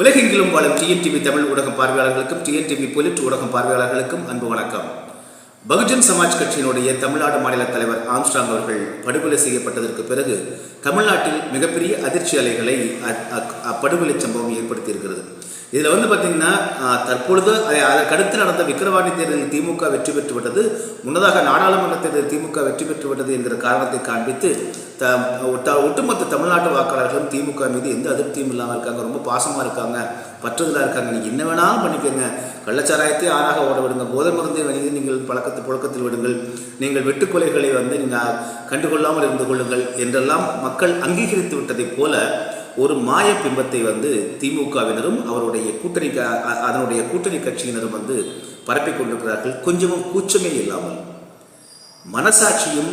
உலகெங்கிலும் வாழும் டிஎன்டிவி தமிழ் ஊடக பார்வையாளர்களுக்கும் டிஎன்டிவி பொலிட் ஊடகம் பார்வையாளர்களுக்கும் அன்பு வணக்கம். பகுஜன் சமாஜ் கட்சியினுடைய தமிழ்நாடு மாநில தலைவர் ஆம்ஸ்டாங் அவர்கள் படுகொலை செய்யப்பட்டதற்கு பிறகு தமிழ்நாட்டில் மிகப்பெரிய அதிர்ச்சி அலைகளை அப்படுகொலை சம்பவம் ஏற்படுத்தியிருக்கிறது. இதில் வந்து பார்த்திங்கன்னா தற்பொழுது அதை- அதற்கடுத்து நடந்த விக்கிரவாண்டி தேர்தலில் திமுக வெற்றி பெற்று விட்டது. முன்னதாக நாடாளுமன்ற தேர்தலில் திமுக வெற்றி பெற்று விட்டது என்கிற காரணத்தை காண்பித்து த ஒட்ட- ஒட்டுமொத்த தமிழ்நாட்டு வாக்காளர்களும் திமுக மீது எந்த அதிருப்தியும் இல்லாமல் இருக்காங்க. ரொம்ப பாசமாக இருக்காங்க. பற்றுதலாக இருக்காங்க. நீங்கள் என்ன வேணாலும் பண்ணிக்கோங்க. கள்ளச்சாராயத்தை ஆறாக ஓட விடுங்க. போதை மருந்தை வணிக நீங்கள் பழக்கத்து புழக்கத்தில் விடுங்கள். நீங்கள் வெட்டுக்கொலைகளை வந்து நீங்கள் கண்டுகொள்ளாமல் இருந்து கொள்ளுங்கள் என்றெல்லாம் மக்கள் அங்கீகரித்து விட்டதைப் போல ஒரு மாய பிம்பத்தை வந்து திமுகவினரும் அவருடைய கூட்டணி அதனுடைய கூட்டணி கட்சியினரும் வந்து பரப்பிக் கொண்டிருக்கிறார்கள். கொஞ்சமும் கூச்சமே இல்லாமல். மனசாட்சியும்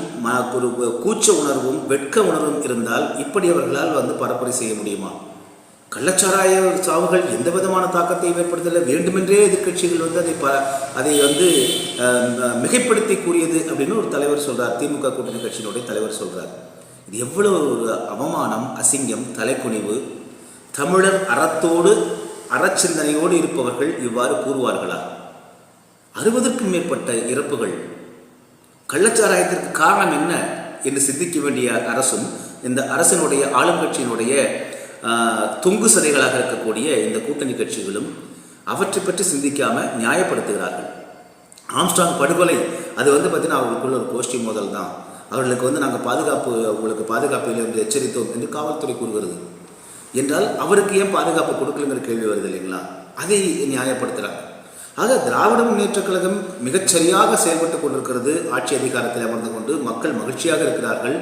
ஒரு கூச்ச உணர்வும் வெட்க உணர்வும் இருந்தால் இப்படி அவர்களால் வந்து பரப்புரை செய்ய முடியுமா? கள்ளச்சாராய சாவுகள் எந்த விதமான தாக்கத்தையும் ஏற்படுத்தலை. வேண்டுமென்றே எதிர்க்கட்சிகள் வந்து அதை ப அதை வந்து மிகைப்படுத்தி கூறியது அப்படின்னு ஒரு தலைவர் சொல்கிறார் திமுக கூட்டணி கட்சியினுடைய தலைவர் சொல்கிறார் இது எவ்வளவு ஒரு அவமானம் அசிங்கம் தலைக்குனிவு. தமிழர் அறத்தோடு அறச்சிந்தனையோடு இருப்பவர்கள் இவ்வாறு கூறுவார்களா? அறுபதற்கும் மேற்பட்ட இறப்புகள். கள்ளச்சாராயத்திற்கு காரணம் என்ன என்று சிந்திக்க வேண்டிய அரசும் இந்த அரசினுடைய ஆளும் கட்சியினுடைய தொங்கு சதைகளாக இருக்கக்கூடிய இந்த கூட்டணி கட்சிகளும் அவற்றை பற்றி சிந்திக்காம நியாயப்படுத்துகிறார்கள். ஆம்ஸ்டாங் படுகொலை அது வந்து பார்த்தீங்கன்னா அவர்களுக்குள்ள ஒரு கோஷ்டி மோதல் தான் அவர்களுக்கு வந்து நாங்கள் பாதுகாப்பு உங்களுக்கு பாதுகாப்பில் இருந்து எச்சரித்தோம் என்று காவல்துறை கூறுகிறது. என்றால் அவருக்கு ஏன் பாதுகாப்பு கொடுக்கலங்கிற கேள்வி வருது இல்லைங்களா? அதை நியாயப்படுத்துகிறாங்க ஆக திராவிட முன்னேற்றக் கழகம் மிகச்சரியாக செயல்பட்டு கொண்டிருக்கிறது. ஆட்சி அதிகாரத்தில் அமர்ந்து கொண்டு மக்கள் மகிழ்ச்சியாக இருக்கிறார்கள்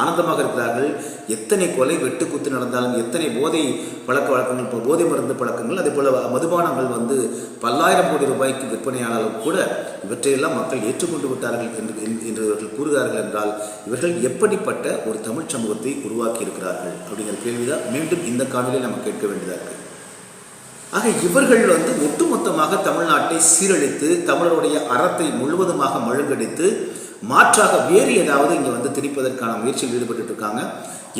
ஆனந்தமாக இருக்கிறார்கள். எத்தனை கொலை வெட்டு குத்து நடந்தாலும் எத்தனை போதை பழக்க வழக்கங்கள் இப்போ போதை மருந்து பழக்கங்கள் அதே போல் மதுபானங்கள் வந்து பல்லாயிரம் கோடி ரூபாய்க்கு விற்பனையானாலும் கூட இவற்றையெல்லாம் மக்கள் ஏற்றுக்கொண்டு விட்டார்கள் என்று என்று இவர்கள் கூறுகிறார்கள் என்றால் இவர்கள் எப்படிப்பட்ட ஒரு தமிழ் சமூகத்தை உருவாக்கி இருக்கிறார்கள் அப்படிங்கிற கேள்விதான் மீண்டும் இந்த காணொலியை நம்ம கேட்க வேண்டியதாக இருக்குது ஆக இவர்கள் வந்து ஒட்டுமொத்தமாக தமிழ்நாட்டை சீரழித்து தமிழருடைய அறத்தை முழுவதுமாக மழுங்கடித்து மாற்றாக வேறு ஏதாவது இங்கே வந்து திணிப்பதற்கான முயற்சியில் ஈடுபட்டு இருக்காங்க.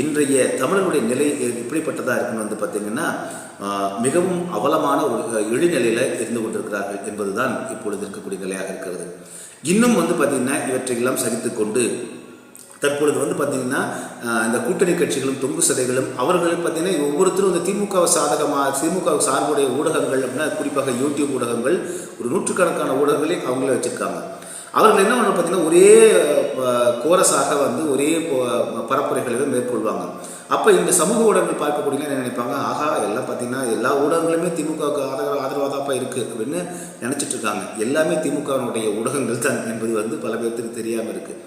இன்றைய தமிழருடைய நிலை இப்படிப்பட்டதாக இருக்குன்னு வந்து பார்த்தீங்கன்னா மிகவும் அவலமான ஒரு இழிநிலையில் இருந்து கொண்டிருக்கிறார்கள் என்பதுதான் இப்பொழுது இருக்கக்கூடிய நிலையாக இருக்கிறது. இன்னும் வந்து பார்த்திங்கன்னா இவற்றையெல்லாம் சகித்து கொண்டு தற்பொழுது வந்து பார்த்திங்கன்னா இந்த கூட்டணி கட்சிகளும் தொங்கு சதைகளும் அவர்கள் பார்த்தீங்கன்னா ஒவ்வொருத்தரும் இந்த திமுக சாதகமாக திமுக சார்புடைய ஊடகங்கள் அப்படின்னா குறிப்பாக யூடியூப் ஊடகங்கள் ஒரு நூற்றுக்கணக்கான ஊடகங்களை அவங்களே வச்சுருக்காங்க. அவர்கள் என்ன பண்ணணும் பார்த்தீங்கன்னா ஒரே கோரஸாக வந்து ஒரே பரப்புரைகளை மேற்கொள்வாங்க. அப்போ இந்த சமூக ஊடகங்கள் பார்க்கக்கூடிய என்ன நினைப்பாங்க? ஆகா எல்லாம் பார்த்தீங்கன்னா எல்லா ஊடகங்களுமே திமுகவுக்கு ஆதரவு ஆதரவாக இருக்குது அப்படின்னு நினச்சிட்டு இருக்காங்க. எல்லாமே திமுகவினுடைய ஊடகங்கள் தான் என்பது வந்து பல பேர்த்துக்கு தெரியாமல் இருக்குது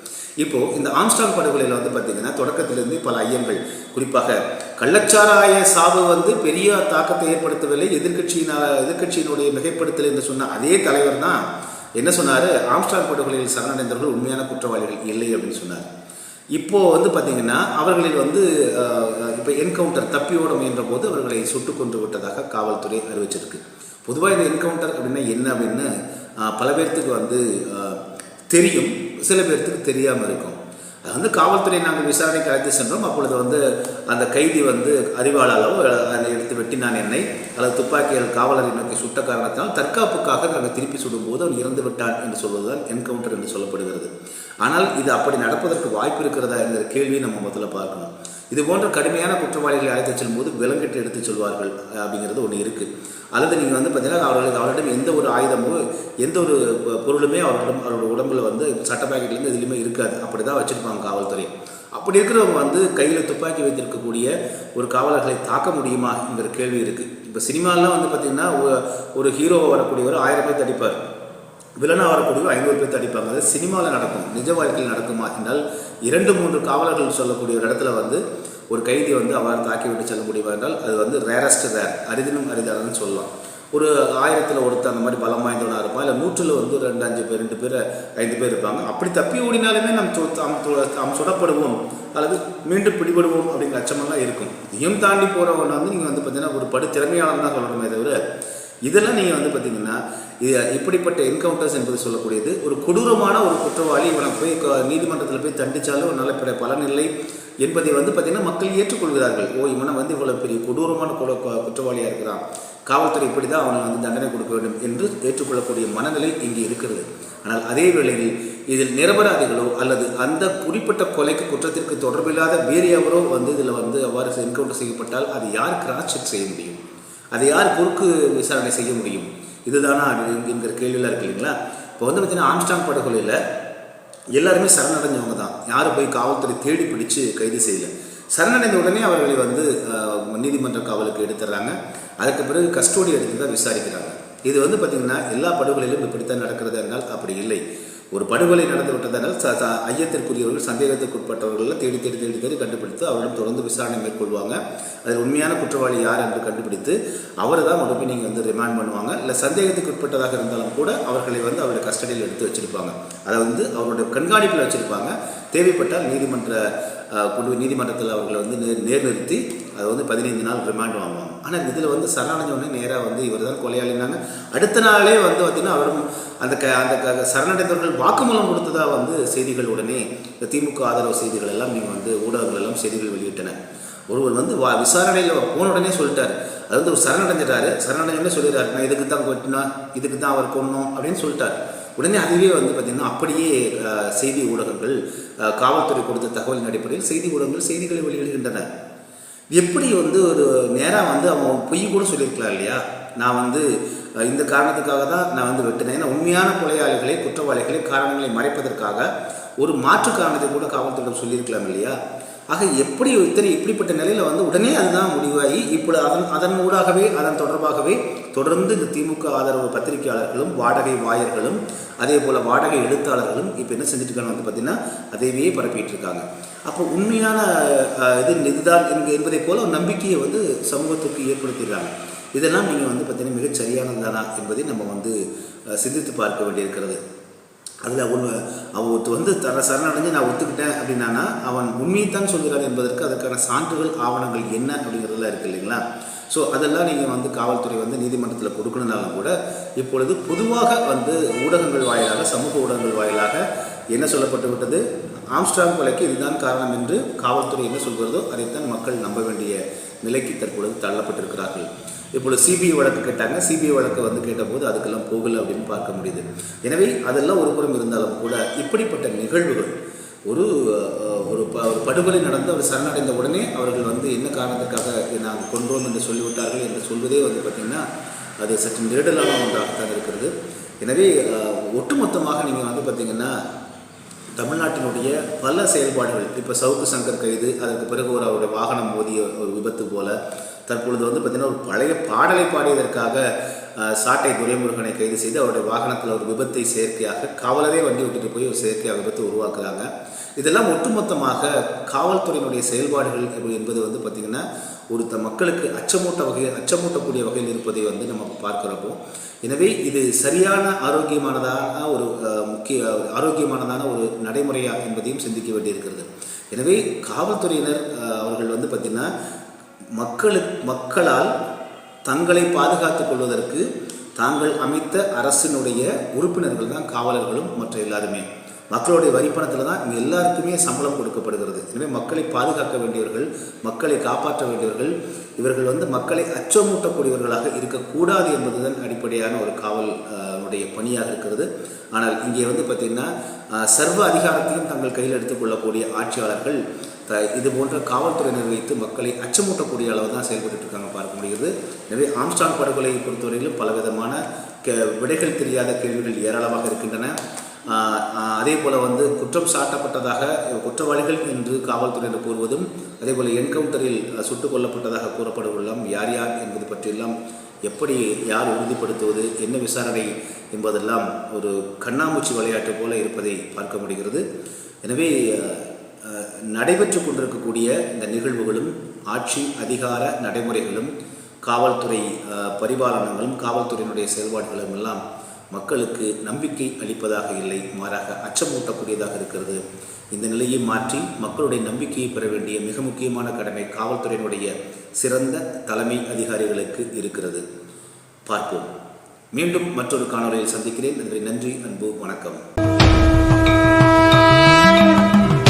இப்போது இந்த ஆம்ஸ்டாங் படுகொலையில் வந்து பார்த்திங்கன்னா தொடக்கத்திலிருந்து பல ஐயங்கள். குறிப்பாக கள்ளச்சாராய சாவு வந்து பெரிய தாக்கத்தை ஏற்படுத்தவில்லை. எதிர்க்கட்சியினால் எதிர்க்கட்சியினுடைய மிகைப்படுத்தல் என்று சொன்ன அதே தலைவர் தான் என்ன சொன்னார்? ஆம்ஸ்டாங் படுகொலையில் சரணடைந்தவர்கள் உண்மையான குற்றவாளிகள் இல்லை அப்படின்னு சொன்னார். இப்போது வந்து பார்த்திங்கன்னா அவர்களில் வந்து இப்போ என்கவுண்டர் தப்பியோட முயன்ற போது அவர்களை சுட்டு கொன்று விட்டதாக காவல்துறை அறிவிச்சிருக்கு. பொதுவாக இந்த என்கவுண்டர் அப்படின்னா என்ன அப்படின்னு பல பேர்த்துக்கு வந்து தெரியும். சில பேர்த்துக்கு தெரியாமல் இருக்கும். வந்து காவல்துறை நாங்கள் விசாரணைக்கு அழைத்து சென்றோம். அப்பொழுது வந்து அந்த கைதி வந்து அறிவாளாலோ அதை எடுத்து வெட்டினான் என்னை. அல்லது துப்பாக்கியால் காவலரை நோக்கி சுட்ட காரணத்தினால் தற்காப்புக்காக நாங்கள் திருப்பி சுடும்போது அவன் இறந்து விட்டான் என்று சொல்வதுதான் என்கவுண்டர் என்று சொல்லப்படுகிறது. ஆனால் இது அப்படி நடப்பதற்கு வாய்ப்பு இருக்கிறதா என்கிற கேள்வியை நம்ம முதல்ல பார்க்கணும். இது போன்ற கடுமையான குற்றவாளிகளை அழைத்து செல்லும்போது விலங்கிட்டு எடுத்து சொல்வார்கள் அப்படிங்கிறது ஒன்று இருக்குது அல்லது நீங்கள் வந்து பார்த்தீங்கன்னா அவர்களுக்கு அவரிடம் எந்த ஒரு ஆயுதமோ எந்த ஒரு பொருளுமே அவர்களிடம் அவரோட உடம்புல வந்து சட்ட பாக்கெட்லேருந்து எதுலையுமே இருக்காது. அப்படி தான் வச்சுருப்பாங்க காவல்துறை. அப்படி இருக்கிறவங்க வந்து கையில் துப்பாக்கி வைத்திருக்கக்கூடிய ஒரு காவலர்களை தாக்க முடியுமா என்கிற கேள்வி இருக்குது இப்போ சினிமாலாம் வந்து பார்த்திங்கன்னா ஒரு ஹீரோவை வரக்கூடியவர் ஆயிரம் பேர் தடிப்பார் வில்லனாக வரக்கூடிய ஐநூறு பேர் அடிப்பாங்க அது சினிமாவில் நடக்கும். நிஜ வாழ்க்கையில் நடக்குமா? என்றால் இரண்டு மூன்று காவலர்கள் சொல்லக்கூடிய ஒரு இடத்துல வந்து ஒரு கைதி வந்து அவ்வாறு தாக்கி விட்டு செல்ல முடியுமா என்றால் அது வந்து ரேரஸ்ட் ரேர் அரிதினும் அரிதானன்னு சொல்லலாம். ஒரு ஆயிரத்தில் ஒருத்தர் அந்த மாதிரி பலம் வாய்ந்தவனாக இருப்பான். இல்லை நூற்றில் வந்து ரெண்டு அஞ்சு பேர் ரெண்டு பேர் ஐந்து பேர் இருப்பாங்க. அப்படி தப்பி ஓடினாலுமே நாம் தொ- சுடப்படுவோம். அல்லது மீண்டும் பிடிபடுவோம் அப்படிங்கிற அச்சமெல்லாம் இருக்கும். இதையும் தாண்டி போகிறவங்க வந்து நீங்கள் வந்து பார்த்தீங்கன்னா ஒரு படு திறமையாளர் தான் சொல்லணுமே தவிர இதெல்லாம் நீங்கள் வந்து பார்த்தீங்கன்னா இது இப்படிப்பட்ட என்கவுண்டர்ஸ் என்பது சொல்லக்கூடியது. ஒரு கொடூரமான ஒரு குற்றவாளி இவனை போய் நீதிமன்றத்தில் போய் தண்டிச்சாலும் நல்ல பிற பலன் இல்லை என்பதை வந்து பார்த்திங்கன்னா மக்கள் ஏற்றுக்கொள்கிறார்கள். ஓ இவனை வந்து இவ்வளோ பெரிய கொடூரமான குற்றவாளியாக இருக்கிறான். காவல்துறை இப்படி தான் அவனை வந்து தண்டனை கொடுக்க வேண்டும் என்று ஏற்றுக்கொள்ளக்கூடிய மனநிலை இங்கே இருக்கிறது. ஆனால் அதே வேளையில் இதில் நிரபராதிகளோ அல்லது அந்த குறிப்பிட்ட கொலைக்கு குற்றத்திற்கு தொடர்பில்லாத வேறு எவரோ வந்து இதில் வந்து அவ்வாறு என்கவுண்டர் செய்யப்பட்டால் அது யார் கிராஸ் செக் செய்ய முடியும்? அதை யார் குறுக்கு விசாரணை செய்ய முடியும்? இதுதானா அது என்கிற கேள்வியெல்லாம் இருக்கு இல்லைங்களா? இப்போ வந்து பார்த்தீங்கன்னா ஆம்ஸ்டாங் படுகொலையில் எல்லாருமே சரணடைஞ்சவங்க தான். யாரும் போய் காவல்துறை தேடி பிடிச்சு கைது செய்யல. சரணடைந்த உடனே அவர்களை வந்து நீதிமன்ற காவலுக்கு எடுத்துடுறாங்க. அதுக்கு பிறகு கஸ்டோடி எடுத்து தான் விசாரிக்கிறாங்க. இது வந்து பார்த்திங்கன்னா எல்லா படுகொலையிலும் இப்படித்தான் நடக்கிறது என்றால் அப்படி இல்லை. ஒரு படுகொலை நடந்து விட்டதனால் ச ஐயத்திற்குரியவர்கள் சந்தேகத்துக்குட்பட்டவர்கள் தேடி தேடி தேடி தேடி கண்டுபிடித்து அவரிடம் தொடர்ந்து விசாரணை மேற்கொள்வாங்க. அதில் உண்மையான குற்றவாளி யார் என்று கண்டுபிடித்து அவரை தான் கொண்டு போய் நீங்கள் வந்து ரிமாண்ட் பண்ணுவாங்க. இல்லை சந்தேகத்துக்கு உட்பட்டதாக இருந்தாலும் கூட அவர்களை வந்து அவருடைய கஸ்டடியில் எடுத்து வச்சிருப்பாங்க. அதை வந்து அவருடைய கண்காணிப்பில் வச்சிருப்பாங்க. தேவைப்பட்டால் நீதிமன்ற கொண்டு போய் நீதிமன்றத்தில் அவர்களை வந்து நேர் நேர் நிறுத்தி அதை வந்து பதினைந்து நாள் ரிமாண்ட் வாங்குவாங்க. ஆனால் இதில் வந்து சரணடைஞ்ச உடனே நேராக வந்து இவர் தான் கொலையாளினாங்க அடுத்த நாளே வந்து பார்த்திங்கன்னா அவரும் அந்த க அந்த க சரணடைந்தவர்கள் வாக்குமூலம் கொடுத்ததாக வந்து செய்திகள் உடனே இந்த திமுக ஆதரவு செய்திகள் எல்லாம் நீங்கள் வந்து ஊடகங்கள் எல்லாம் செய்திகள் வெளியிட்டன. ஒருவர் வந்து வா விசாரணையில் போன உடனே சொல்லிட்டார். அது வந்து ஒரு சரணடைஞ்சிட்டாரு. சரணடைஞ்சோடனே சொல்லிடுறாரு. நான் இதுக்கு தான் கொட்டினா இதுக்கு தான் அவர் கொன்னோம் அப்படின்னு சொல்லிட்டார். உடனே அதுவே வந்து பார்த்திங்கன்னா அப்படியே செய்தி ஊடகங்கள் காவல்துறை கொடுத்த தகவலின் அடிப்படையில் செய்தி ஊடகங்கள் செய்திகளை வெளியிடுகின்றன. எப்படி வந்து ஒரு நேராக வந்து அவன் பொய் கூட சொல்லியிருக்கலாம் இல்லையா? நான் வந்து இந்த காரணத்துக்காக தான் நான் வந்து வெட்டினேன். ஏன்னா உண்மையான கொலையாளிகளை குற்றவாளிகளை காரணங்களை மறைப்பதற்காக ஒரு மாற்று காரணத்தை கூட காவல்துறையிடம் சொல்லியிருக்கலாம் இல்லையா? ஆக எப்படி இத்தனை இப்படிப்பட்ட நிலையில் வந்து உடனே அதுதான் முடிவாகி இப்போ அதன் அதன் ஊடாகவே அதன் தொடர்பாகவே தொடர்ந்து இந்த திமுக ஆதரவு பத்திரிகையாளர்களும் வாடகை வாயர்களும் அதே போல் வாடகை எழுத்தாளர்களும் இப்போ என்ன செஞ்சுட்டு வந்து பார்த்தீங்கன்னா அதையவே பரப்பிட்டு இருக்காங்க அப்போ உண்மையான இது இதுதான் என்க- என்பதை போல ஒரு நம்பிக்கையை வந்து சமூகத்துக்கு ஏற்படுத்திடுறாங்க. இதெல்லாம் நீங்கள் வந்து பார்த்தீங்கன்னா மிகச் சரியானதானா என்பதை நம்ம வந்து சிந்தித்து பார்க்க வேண்டியிருக்கிறது. அதில் ஒன்று அவன் வந்து தர சரணடைஞ்சு நான் ஒத்துக்கிட்டேன் அப்படின்னா அவன் உண்மையைத்தான் சொல்கிறான் என்பதற்கு அதற்கான சான்றுகள் ஆவணங்கள் என்ன அப்படிங்கிறதுலாம் இருக்குது இல்லைங்களா? ஸோ அதெல்லாம் நீங்கள் வந்து காவல்துறை வந்து நீதிமன்றத்தில் கொடுக்கணுனாலும் கூட இப்பொழுது பொதுவாக வந்து ஊடகங்கள் வாயிலாக சமூக ஊடகங்கள் வாயிலாக என்ன சொல்லப்பட்டு விட்டது? ஆம்ஸ்டாங் கொலைக்கு இதுதான் காரணம் என்று காவல்துறை என்ன சொல்கிறதோ அதைத்தான் மக்கள் நம்ப வேண்டிய நிலைக்கு தற்பொழுது தள்ளப்பட்டிருக்கிறார்கள். இப்பொழுது சிபிஐ வழக்கு கேட்டாங்க. சிபிஐ வழக்கு வந்து கேட்டபோது அதுக்கெல்லாம் போகலை அப்படின்னு பார்க்க முடியுது. எனவே அதெல்லாம் ஒரு புறம் இருந்தாலும் கூட இப்படிப்பட்ட நிகழ்வுகள் ஒரு ஒரு ப ஒரு படுகொலை நடந்து அவர் சரணடைந்த உடனே அவர்கள் வந்து என்ன காரணத்துக்காக நாங்கள் கொண்டோம் என்று சொல்லிவிட்டார்கள் என்று சொல்வதே வந்து பார்த்திங்கன்னா அது சற்று நெருடலான ஒன்றாகத்தான் இருக்கிறது. எனவே ஒட்டுமொத்தமாக நீங்கள் வந்து பார்த்திங்கன்னா தமிழ்நாட்டினுடைய பல செயல்பாடுகள் இப்போ சவுக்கு சங்கர் கைது அதற்கு பிறகு ஒரு அவருடைய வாகனம் மோதிய ஒரு விபத்து போல தற்பொழுது வந்து பார்த்திங்கன்னா ஒரு பழைய பாடலை பாடியதற்காக சாட்டை துரைமுருகனை கைது செய்து அவருடைய வாகனத்தில் ஒரு விபத்தை செயற்கையாக காவலரே வண்டி விட்டுட்டு போய் ஒரு செயற்கையாக விபத்தை உருவாக்குறாங்க. இதெல்லாம் ஒட்டுமொத்தமாக காவல்துறையினுடைய செயல்பாடுகள் என்பது வந்து பார்த்திங்கன்னா ஒரு த மக்களுக்கு அச்சமூட்ட வகையில் அச்சமூட்டக்கூடிய வகையில் இருப்பதை வந்து நம்ம பார்க்குறப்போ எனவே இது சரியான ஆரோக்கியமானதான ஒரு முக்கிய ஆரோக்கியமானதான ஒரு நடைமுறையா என்பதையும் சிந்திக்க வேண்டியிருக்கிறது. எனவே காவல்துறையினர் அவர்கள் வந்து பார்த்திங்கன்னா மக்களு மக்களால் தங்களை பாதுகாத்துக் கொள்வதற்கு தாங்கள் அமைத்த அரசினுடைய உறுப்பினர்கள் தான் காவலர்களும் மற்ற எல்லாருமே. மக்களுடைய வரிப்பணத்தில் தான் இங்கே எல்லாருக்குமே சம்பளம் கொடுக்கப்படுகிறது. எனவே மக்களை பாதுகாக்க வேண்டியவர்கள் மக்களை காப்பாற்ற வேண்டியவர்கள் இவர்கள் வந்து மக்களை அச்சமூட்டக்கூடியவர்களாக இருக்கக்கூடாது என்பதுதான் அடிப்படையான ஒரு காவல் உடைய பணியாக இருக்கிறது. ஆனால் இங்கே வந்து பார்த்திங்கன்னா சர்வ அதிகாரத்தையும் தங்கள் கையில் எடுத்துக்கொள்ளக்கூடிய ஆட்சியாளர்கள் த இது போன்ற காவல்துறையினர் வைத்து மக்களை அச்சமூட்டக்கூடிய அளவு தான் செயல்பட்டு இருக்காங்க பார்க்க முடிகிறது. எனவே ஆம்ஸ்டாங் படுகொலையை பொறுத்தவரையிலும் பலவிதமான கே விடைகள் தெரியாத கேள்விகள் ஏராளமாக இருக்கின்றன. அதே போல் வந்து குற்றம் சாட்டப்பட்டதாக குற்றவாளிகள் என்று காவல்துறையினர் கூறுவதும் அதே போல் என்கவுண்டரில் சுட்டுக் கொல்லப்பட்டதாக கூறப்படுவதெல்லாம் யார் யார் என்பது பற்றியெல்லாம் எப்படி யார் உறுதிப்படுத்துவது என்ன விசாரணை என்பதெல்லாம் ஒரு கண்ணாமூச்சி விளையாட்டு போல இருப்பதை பார்க்க முடிகிறது. எனவே நடைபெற்று கொண்டிருக்கக்கூடிய இந்த நிகழ்வுகளும் ஆட்சி அதிகார நடைமுறைகளும் காவல்துறை பரிபாலனங்களும் காவல்துறையினுடைய செயல்பாடுகளும் எல்லாம் மக்களுக்கு நம்பிக்கை அளிப்பதாக இல்லை மாறாக அச்சமூட்டக்கூடியதாக இருக்கிறது. இந்த நிலையை மாற்றி மக்களுடைய நம்பிக்கையை பெற வேண்டிய மிக முக்கியமான கடமை காவல்துறையினுடைய சிறந்த தலைமை அதிகாரிகளுக்கு இருக்கிறது. பார்ப்போம். மீண்டும் மற்றொரு காணொலியில் சந்திக்கிறேன். நன்றி நன்றி அன்பு வணக்கம்.